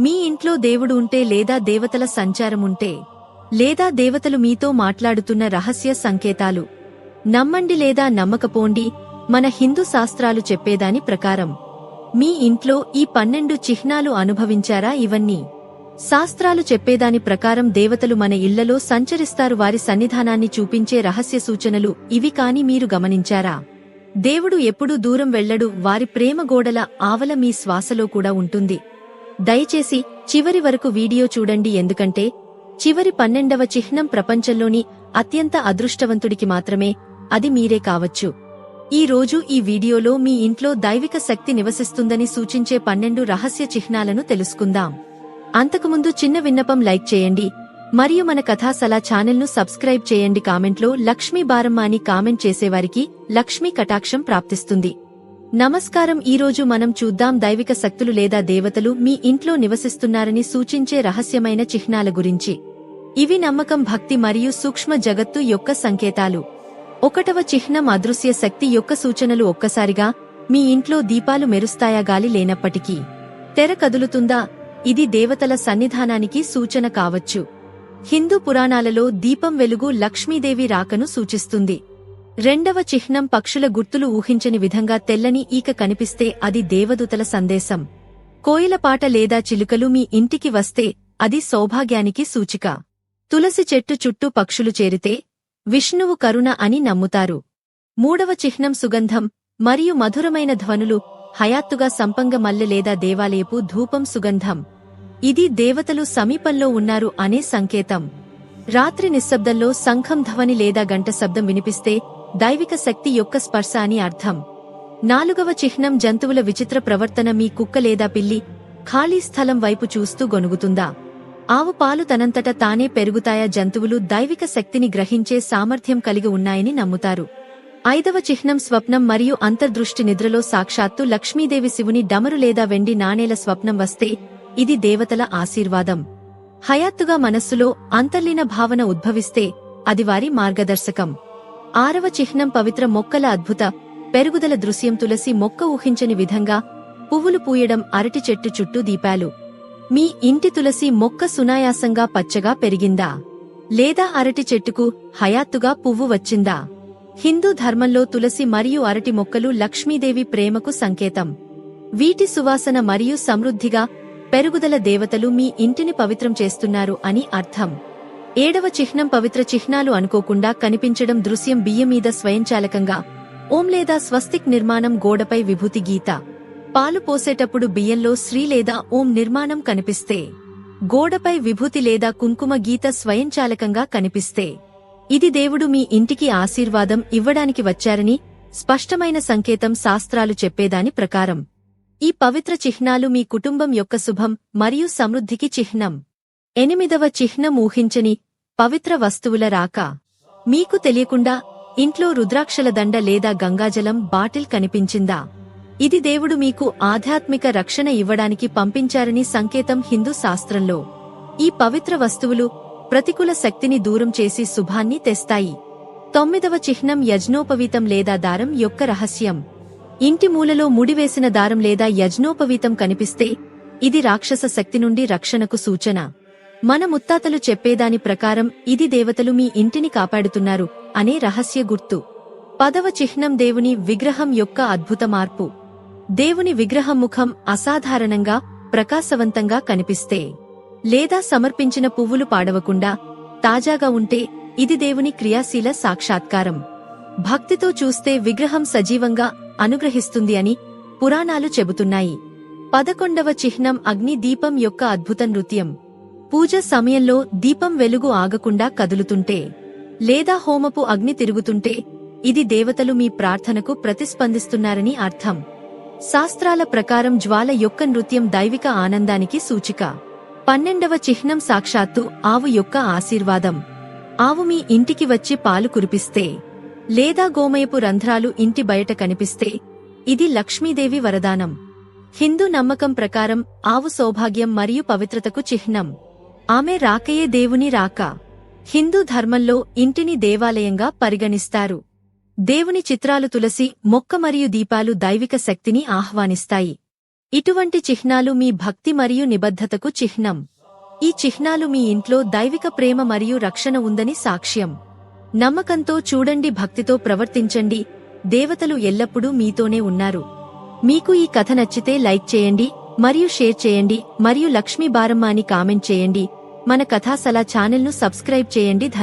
మీ ఇంట్లో దేవుడు ఉంటే లేదా దేవతల సంచారం ఉంటే లేదా దేవతలు మీతో మాట్లాడుతున్న రహస్య సంకేతాలు నమ్మండి లేదా నమ్మకపోండి మన హిందూ శాస్త్రాలు చెప్పేదాని ప్రకారం మీ ఇంట్లో ఈ పన్నెండు చిహ్నాలు అనుభవించారా ఇవన్నీ? శాస్త్రాలు చెప్పేదాని ప్రకారం దేవతలు మన ఇళ్ళలో సంచరిస్తారు వారి సన్నిధానాన్ని చూపించే రహస్య సూచనలు ఇవి కాని మీరు గమనించారా? దేవుడు ఎప్పుడూ దూరం వెళ్ళడు వారి ప్రేమ గోడల ఆవల మీ శ్వాసలో కూడా ఉంటుంది. దయచేసి చివరి వరకు వీడియో చూడండి ఎందుకంటే చివరి పన్నెండవ చిహ్నం ప్రపంచంలోని అత్యంత అదృష్టవంతుడికి మాత్రమే అది మీరే కావచ్చు. ఈ రోజు ఈ వీడియోలో మీ ఇంట్లో దైవిక శక్తి నివసిస్తుందని సూచించే పన్నెండు రహస్య చిహ్నాలను తెలుసుకుందాం. అంతకుముందు చిన్న విన్నపం లైక్ చేయండి మరియు మన కథాసలా ఛానల్ను సబ్స్క్రైబ్ చేయండి. కామెంట్లో లక్ష్మీ బారమ్మ అని కామెంట్ చేసేవారికి లక్ష్మీ కటాక్షం ప్రాప్తిస్తుంది. నమస్కారం. ఈరోజు మనం చూద్దాం దైవిక శక్తులు లేదా దేవతలు మీ ఇంట్లో నివసిస్తున్నారని సూచించే రహస్యమైన చిహ్నాల గురించి. ఇవి నమ్మకం భక్తి మరియు సూక్ష్మ జగత్తు యొక్క సంకేతాలు. ఒకటవ చిహ్నం అదృశ్య శక్తి యొక్క సూచనలు. ఒక్కసారిగా మీ ఇంట్లో దీపాలు మెరుస్తాయా గాలి లేనప్పటికీ? తెర కదులుతుందా? ఇది దేవతల సన్నిధానానికి సూచన కావచ్చు. హిందూ పురాణాలలో దీపం వెలుగు లక్ష్మీదేవి రాకను సూచిస్తుంది. రెండవ చిహ్నం పక్షుల గుర్తులు ఊహించని విధంగా తెల్లని ఈక కనిపిస్తే అది దేవదూతల సందేశం. కోయిలపాట లేదా చిలుకలు మీ ఇంటికి వస్తే అది సౌభాగ్యానికి సూచిక. తులసి చెట్టు చుట్టూ పక్షులు చేరితే విష్ణువు కరుణ అని నమ్ముతారు. మూడవ చిహ్నం సుగంధం మరియు మధురమైన ధ్వనులు హయాత్తుగా సంపంగ మల్లె లేదా దేవాలయపు ధూపం సుగంధం. ఇది దేవతలు సమీపంలో ఉన్నారు అనే సంకేతం. రాత్రి నిశ్శబ్దంలో సంఖం ధ్వని లేదా గంట శబ్దం వినిపిస్తే దైవిక శక్తి యొక్క స్పర్శ అని అర్థం. నాలుగవ చిహ్నం జంతువుల విచిత్ర ప్రవర్తన మీ కుక్క లేదా పిల్లి ఖాళీ స్థలం వైపు చూస్తూ గొనుగుతుందా ఆవు పాలు తనంతట తానే పెరుగుతాయా జంతువులు దైవిక శక్తిని గ్రహించే సామర్థ్యం కలిగి ఉన్నాయని నమ్ముతారు. ఐదవ చిహ్నం స్వప్నం మరియు అంతర్దృష్టి నిద్రలో సాక్షాత్తు లక్ష్మీదేవి శివుని డమరు లేదా వెండి నాణేల స్వప్నం వస్తే ఇది దేవతల ఆశీర్వాదం. హయాత్తుగా మనస్సులో అంతర్లీన భావన ఉద్భవిస్తే అది వారి మార్గదర్శకం. ఆరవ చిహ్నం పవిత్ర మొక్కల అద్భుత పెరుగుదల దృశ్యం తులసి మొక్క ఊహించని విధంగా పువ్వులు పూయడం అరటి చెట్టు చుట్టూ దీపాలు. మీ ఇంటి తులసి మొక్క సునాయాసంగా పచ్చగా పెరిగిందా? లేదా అరటి చెట్టుకు హయాత్తుగా పువ్వు వచ్చిందా? హిందూ ధర్మంలో తులసి మరియు అరటి మొక్కలు లక్ష్మీదేవి ప్రేమకు సంకేతం. వీటి సువాసన మరియు సమృద్ధిగా పెరుగుదల దేవతలు మీ ఇంటిని పవిత్రం చేస్తున్నారు అని అర్థం. ఏడవ చిహ్నం పవిత్ర చిహ్నాలు అనుకోకుండా కనిపించడం దృశ్యం బియ్యం మీద స్వయంచాలకంగా. ఓం లేదా స్వస్తిక్ నిర్మాణం గోడపై విభూతి గీత. పాలు పోసేటప్పుడు బియ్యంలో శ్రీ లేదా ఓం నిర్మాణం కనిపిస్తే. గోడపై విభూతి లేదా కుంకుమ గీత స్వయంచాలకంగా కనిపిస్తే. ఇది దేవుడు మీ ఇంటికి ఆశీర్వాదం ఇవ్వడానికి వచ్చారని స్పష్టమైన సంకేతం శాస్త్రాలు చెప్పేదాని ప్రకారం. ఈ పవిత్ర చిహ్నాలు మీ కుటుంబం యొక్క శుభం మరియు సమృద్ధికి చిహ్నం. ఎనిమిదవ చిహ్నం ఊహించని పవిత్ర వస్తువుల రాక. మీకు తెలియకుండా ఇంట్లో రుద్రాక్షల దండ లేదా గంగాజలం బాటిల్ కనిపించిందా? ఇది దేవుడు మీకు ఆధ్యాత్మిక రక్షణ ఇవ్వడానికి పంపించారని సంకేతం హిందూ శాస్త్రంలో. ఈ పవిత్ర వస్తువులు ప్రతికూల శక్తిని దూరం చేసి శుభాన్ని తెస్తాయి. తొమ్మిదవ చిహ్నం యజ్ఞోపవీతం లేదా దారం యొక్క రహస్యం. ఇంటి మూలలో ముడివేసిన దారం లేదా యజ్ఞోపవీతం కనిపిస్తే ఇది రాక్షస శక్తి నుండి రక్షణకు సూచన. మన ముత్తాతలు చెప్పేదాని ప్రకారం ఇది దేవతలు మీ ఇంటిని కాపాడుతున్నారు అనే రహస్య గుర్తు. పదవ చిహ్నం దేవుని విగ్రహం యొక్క అద్భుత మార్పు. దేవుని విగ్రహం ముఖం అసాధారణంగా ప్రకాశవంతంగా కనిపిస్తే లేదా సమర్పించిన పువ్వులు పాడవకుండా తాజాగా ఉంటే ఇది దేవుని క్రియాశీల సాక్షాత్కారం. భక్తితో చూస్తే విగ్రహం సజీవంగా అనుగ్రహిస్తుంది అని పురాణాలు చెబుతున్నాయి. పదకొండవ చిహ్నం అగ్ని దీపం యొక్క అద్భుత నృత్యం. పూజ సమయంలో దీపం వెలుగు ఆగకుండా కదులుతుంటే లేదా హోమపు అగ్ని తిరుగుతుంటే ఇది దేవతలు మీ ప్రార్థనకు ప్రతిస్పందిస్తున్నారని అర్థం. శాస్త్రాల ప్రకారం జ్వాల యొక్క నృత్యం దైవిక ఆనందానికి సూచిక. పన్నెండవ చిహ్నం సాక్షాత్తు ఆవు యొక్క ఆశీర్వాదం. ఆవు మీ ఇంటికి వచ్చి పాలు కురిపిస్తే లేదా గోమయపు రంధ్రాలు ఇంటి బయట కనిపిస్తే ఇది లక్ష్మీదేవి వరదానం. హిందూ నమ్మకం ప్రకారం ఆవు సౌభాగ్యం మరియు పవిత్రతకు చిహ్నం. ఆమె రాకయే దేవుని రాక. హిందూ ధర్మంలో ఇంటిని దేవాలయంగా పరిగణిస్తారు. దేవుని చిత్రాలు తులసి మొక్క మరియు దీపాలు దైవిక శక్తిని ఆహ్వానిస్తాయి. ఇటువంటి చిహ్నాలు మీ భక్తి మరియు నిబద్ధతకు చిహ్నం. ఈ చిహ్నాలు మీ ఇంట్లో దైవిక ప్రేమ మరియు రక్షణ ఉందని సాక్ష్యం. నమ్మకంతో చూడండి భక్తితో ప్రవర్తించండి. దేవతలు ఎల్లప్పుడూ మీతోనే ఉన్నారు. మీకు ఈ కథ నచ్చితే లైక్ చేయండి మరియు షేర్ చేయండి మరియు లక్ష్మీ బారమ్మ అని కామెంట్ చేయండి. మన కథాసలా ఛానల్ను సబ్స్క్రైబ్ చేయండి. ధన్య